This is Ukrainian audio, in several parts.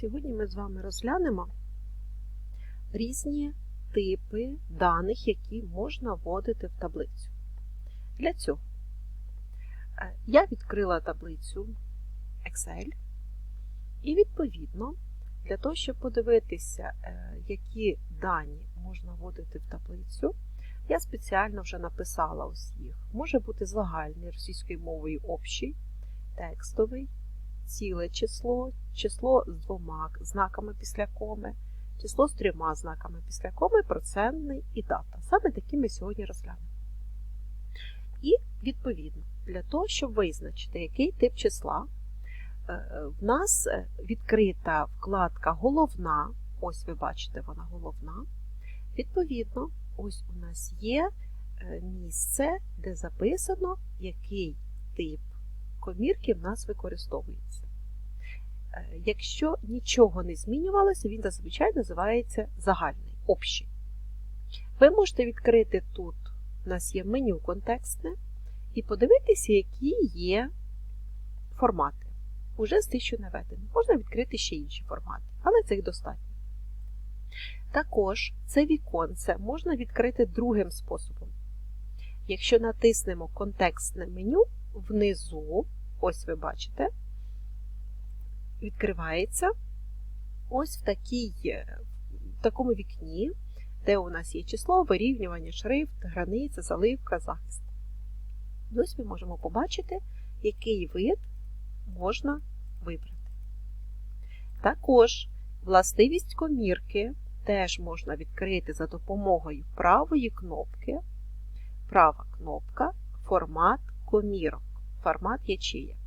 Сьогодні ми з вами розглянемо різні типи даних, які можна вводити в таблицю. Для цього е, я відкрила таблицю Excel, і, відповідно, для того, щоб подивитися, е, які дані можна вводити в таблицю, я спеціально вже написала ось їх. Може бути загальний російською мовою общий, текстовий ціле число, число з двома знаками після коми, число з трьома знаками після коми, процентний і дата. Саме такі ми сьогодні розглянемо. І, відповідно, для того, щоб визначити, який тип числа, е, в нас е, відкрита вкладка Головна. Ось ви бачите, вона головна. Відповідно, ось у нас є е, місце, де записано, який тип комірки в нас використовується. Е, якщо нічого не змінювалося, він зазвичай називається загальний, общий. Ви можете відкрити тут, у нас є меню контекстне, і подивитися, які є формати. Уже з тих, що наведені. Можна відкрити ще інші формати, але цих достатньо. Також це віконце можна відкрити другим способом. Якщо натиснемо контекстне меню, внизу, ось ви бачите, відкривається ось в, такій, в такому вікні, де у нас є число, вирівнювання, шрифт, границя, заливка, захист. Ось ми можемо побачити, який вид можна вибрати. Також властивість комірки теж можна відкрити за допомогою правої кнопки. Права кнопка формат комірок, формат ячеєк.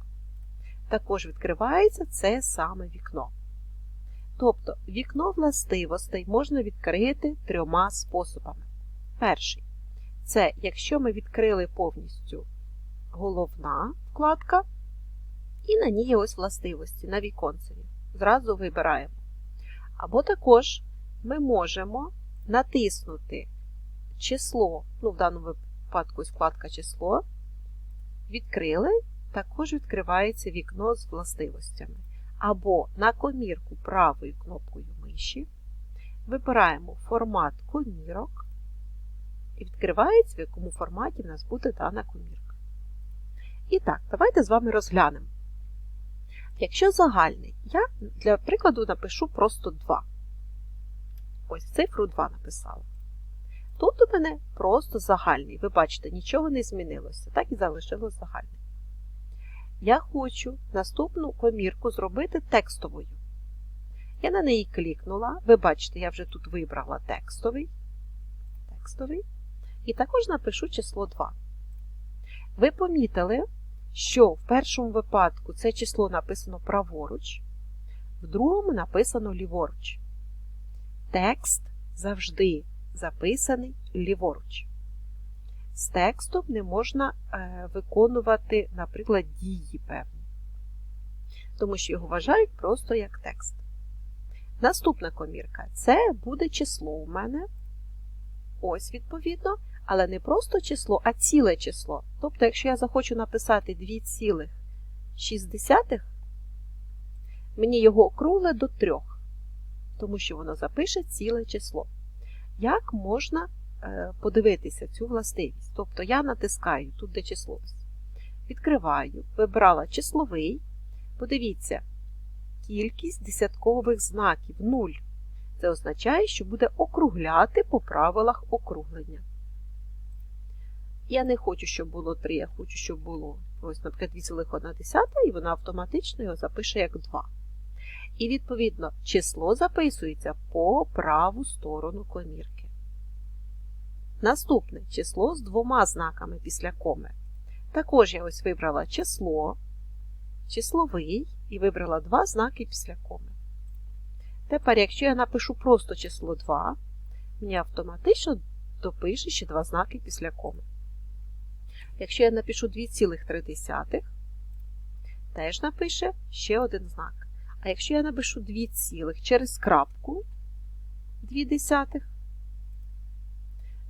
Також відкривається це саме вікно. Тобто вікно властивостей можна відкрити трьома способами. Перший це якщо ми відкрили повністю головна вкладка, і на ній ось властивості на віконцеві. Зразу вибираємо. Або також ми можемо натиснути число, ну, в даному випадку вкладка число, відкрили, також відкривається вікно з властивостями. Або на комірку правою кнопкою миші вибираємо формат комірок і відкривається, в якому форматі в нас буде дана комірка. І так, давайте з вами розглянемо. Якщо загальний, я для прикладу напишу просто 2. Ось цифру 2 написала. Тут у мене просто загальний. Ви бачите, нічого не змінилося, так і залишилось загальний. Я хочу наступну комірку зробити текстовою. Я на неї клікнула. Ви бачите, я вже тут вибрала текстовий. текстовий. І також напишу число 2. Ви помітили, що в першому випадку це число написано праворуч, в другому написано ліворуч. Текст завжди записаний ліворуч. З текстом не можна е, виконувати, наприклад, дії певні, тому що його вважають просто як текст. Наступна комірка це буде число у мене. Ось, відповідно, але не просто число, а ціле число. Тобто, якщо я захочу написати 2,6, мені його округле до 3, тому що воно запише ціле число. Як можна подивитися цю властивість? Тобто я натискаю тут, де число. Відкриваю, вибрала числовий. Подивіться, кількість десяткових знаків 0. Це означає, що буде округляти по правилах округлення. Я не хочу, щоб було 3, я хочу, щоб було ось, наприклад, 2,1, і вона автоматично його запише як 2. І, відповідно, число записується по праву сторону комірки. Наступне число з двома знаками після коми. Також я ось вибрала число, числовий і вибрала два знаки після коми. Тепер, якщо я напишу просто число 2, мені автоматично допише ще два знаки після коми. Якщо я напишу 2,3, теж напише ще один знак. А якщо я напишу 2 цілих через крапку 2 десятих,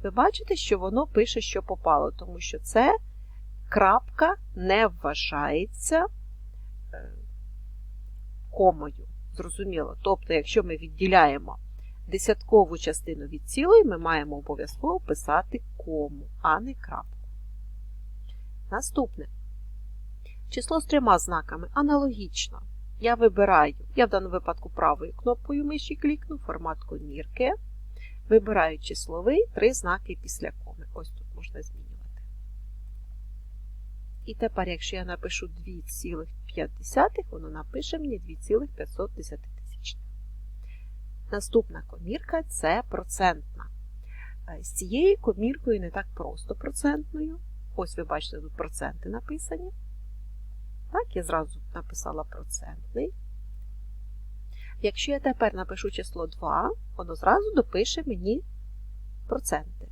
ви бачите, що воно пише, що попало, тому що це крапка не вважається е, комою. Зрозуміло. Тобто, якщо ми відділяємо десяткову частину від цілої, ми маємо обов'язково писати кому, а не крапку. Наступне. Число з трьома знаками аналогічно. Я вибираю, я в даному випадку правою кнопкою миші клікну, формат комірки. Вибираю числовий, три знаки після коми. Ось тут можна змінювати. І тепер, якщо я напишу 2,5, воно напише мені 2,510. Наступна комірка це процентна. Е, з цією коміркою не так просто процентною. Ось ви бачите, тут проценти написані. Так, я зразу написала процентний. Якщо я тепер напишу число 2, воно зразу допише мені проценти.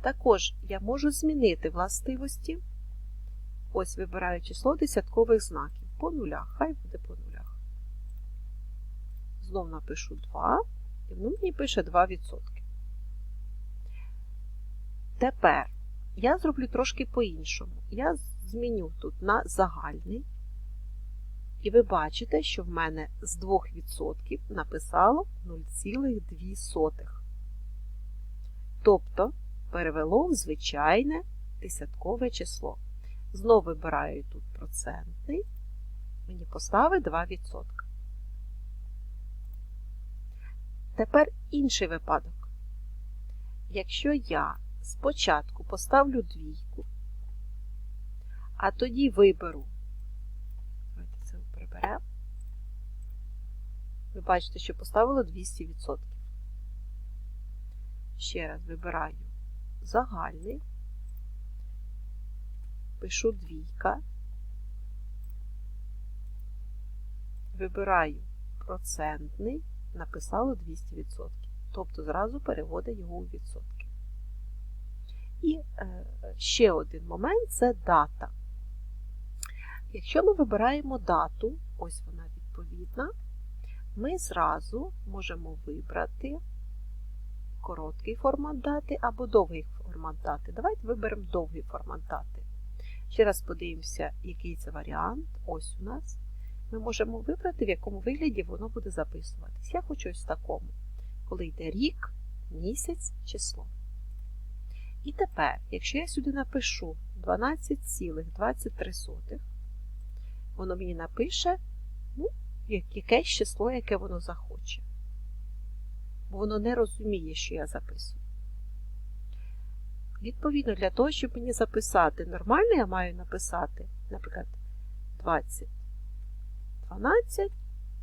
Також я можу змінити властивості. Ось вибираю число десяткових знаків. По нулях, хай буде по нулях. Знов напишу 2, і воно мені пише 2%. Тепер я зроблю трошки по-іншому. Я зміню тут на загальний. І ви бачите, що в мене з 2% написало 0,2. Тобто перевело в звичайне десяткове число. Знову вибираю тут процентний, мені поставить 2%. Тепер інший випадок. Якщо я спочатку поставлю двійку, а тоді виберу, приберемо, ви бачите, що поставило 200%. Ще раз вибираю загальний, пишу двійка, вибираю процентний, написало 200%. Тобто зразу переводить його у відсотки. І е, ще один момент це дата. Якщо ми вибираємо дату, ось вона відповідна, ми зразу можемо вибрати короткий формат дати або довгий формат дати. Давайте виберемо довгий формат дати. Ще раз подивимося, який це варіант. Ось у нас. Ми можемо вибрати, в якому вигляді воно буде записуватись. Я хочу ось в такому, коли йде рік, місяць, число. І тепер, якщо я сюди напишу 12,23, воно мені напише ну, якесь число, яке воно захоче. Бо воно не розуміє, що я записую. Відповідно, для того, щоб мені записати нормально, я маю написати, наприклад, 20, 12,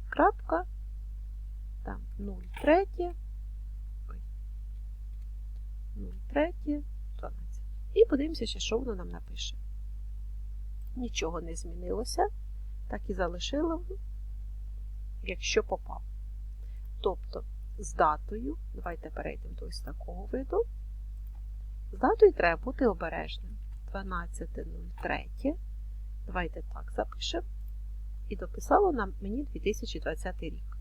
крапка, там 0, 3, 0, 3, 12. І подивимося, що воно нам напише. Нічого не змінилося, так і залишило, якщо попав. Тобто, з датою, давайте перейдемо до ось такого виду. З датою треба бути обережним. 12.03. Давайте так запишемо. І дописало нам мені 2020 рік.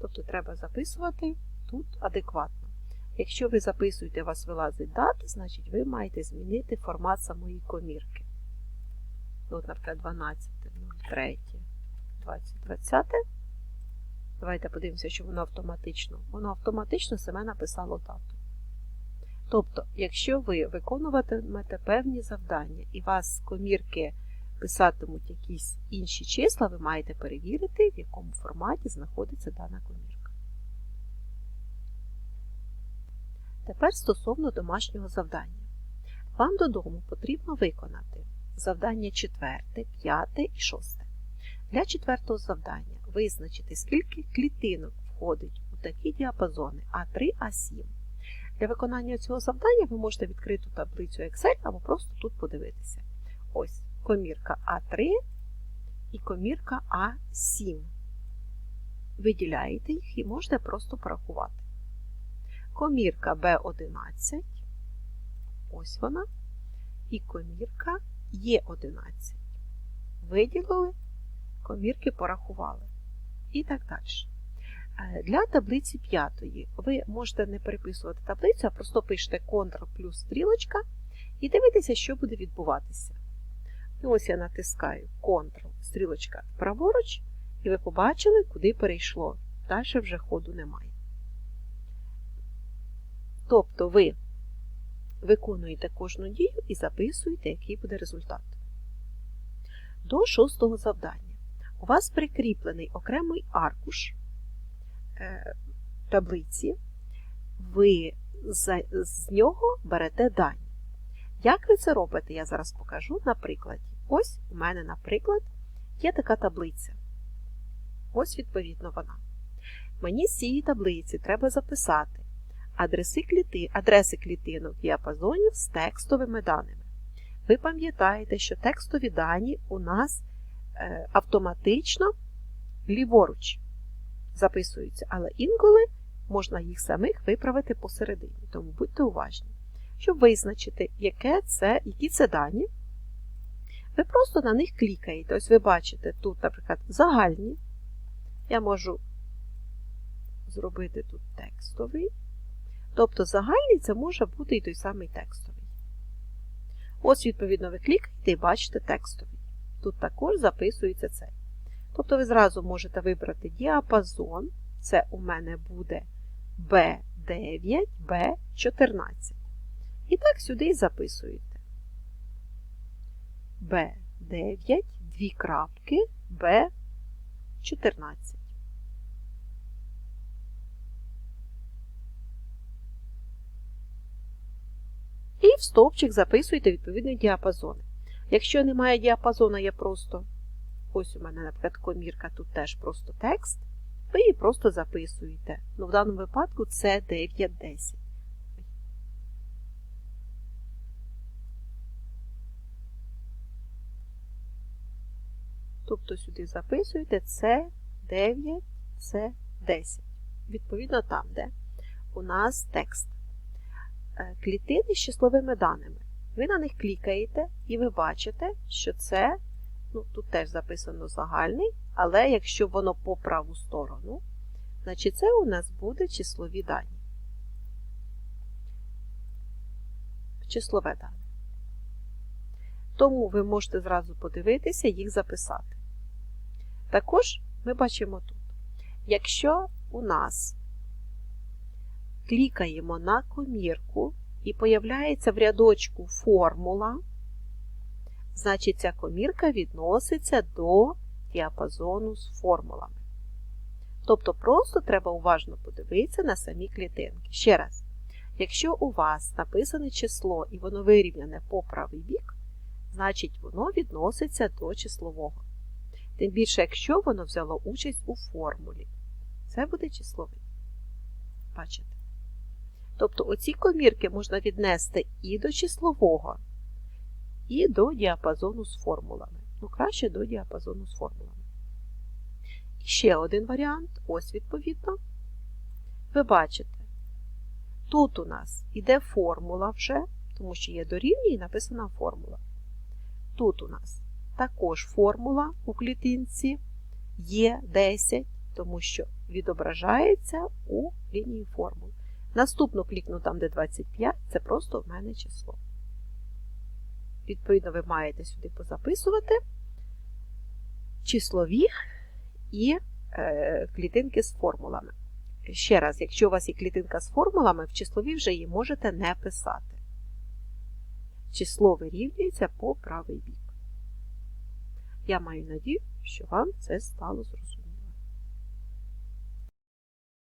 Тобто треба записувати тут адекватно. Якщо ви записуєте, у вас вилазить дата, значить ви маєте змінити формат самої комірки. От, наприклад, 12.03.2020. Давайте подивимося, що воно автоматично. Воно автоматично себе написало дату. Тобто, якщо ви виконуватимете певні завдання і вас з комірки писатимуть якісь інші числа, ви маєте перевірити, в якому форматі знаходиться дана комірка. Тепер стосовно домашнього завдання. Вам додому потрібно виконати завдання 4, 5 і 6. Для четвертого завдання визначити, скільки клітинок входить у такі діапазони А3, А7. Для виконання цього завдання ви можете відкрити таблицю Excel або просто тут подивитися. Ось комірка А3 і комірка А7. Виділяєте їх і можете просто порахувати. Комірка Б11, ось вона, і комірка Е11. Виділили, комірки порахували. І так далі. Е, для таблиці п'ятої ви можете не переписувати таблицю, а просто пишете Ctrl плюс стрілочка і дивитеся, що буде відбуватися. І ось я натискаю Ctrl, стрілочка праворуч, і ви побачили, куди перейшло. Далі вже ходу немає. Тобто ви виконуєте кожну дію і записуєте, який буде результат. До шостого завдання. У вас прикріплений окремий аркуш е, таблиці, ви з, нього берете дані. Як ви це робите, я зараз покажу на прикладі. Ось у мене, наприклад, є така таблиця. Ось, відповідно, вона. Мені з цієї таблиці треба записати адреси, кліти, адреси клітинок діапазонів з текстовими даними. Ви пам'ятаєте, що текстові дані у нас е, автоматично ліворуч записуються, але інколи можна їх самих виправити посередині. Тому будьте уважні. Щоб визначити, яке це, які це дані, ви просто на них клікаєте. Ось ви бачите тут, наприклад, загальні. Я можу зробити тут текстовий. Тобто загальний це може бути і той самий текстовий. Ось, відповідно, ви клікаєте і бачите текстовий. Тут також записується цей. Тобто ви зразу можете вибрати діапазон. Це у мене буде B9, B14. І так сюди і записуєте. B9, дві крапки, B14. І в стовпчик записуєте відповідні діапазони. Якщо немає діапазону, є просто, ось у мене, наприклад, комірка, тут теж просто текст, ви її просто записуєте. Ну, в даному випадку це 9-10. Тобто сюди записуєте С9, С10. Відповідно, там, де у нас текст. Е, клітини з числовими даними. Ви на них клікаєте, і ви бачите, що це, ну, тут теж записано загальний, але якщо воно по праву сторону, значить це у нас буде числові дані. Числове дане. Тому ви можете зразу подивитися, їх записати. Також ми бачимо тут, якщо у нас клікаємо на комірку і появляється в рядочку формула, значить ця комірка відноситься до діапазону з формулами. Тобто просто треба уважно подивитися на самі клітинки. Ще раз, якщо у вас написане число і воно вирівняне по правий бік, значить воно відноситься до числового. Тим більше, якщо воно взяло участь у формулі. Це буде числовий. Бачите? Тобто оці комірки можна віднести і до числового, і до діапазону з формулами. Ну, краще до діапазону з формулами. І ще один варіант, ось відповідно. Ви бачите, тут у нас іде формула вже, тому що є дорівнює і написана формула. Тут у нас також формула у клітинці є 10, тому що відображається у лінії формул. Наступну клікну там, де 25, це просто в мене число. Відповідно, ви маєте сюди позаписувати числові і е, клітинки з формулами. Ще раз, якщо у вас є клітинка з формулами, в числові вже її можете не писати. Число вирівнюється по правий бік. Я маю надію, що вам це стало зрозуміло.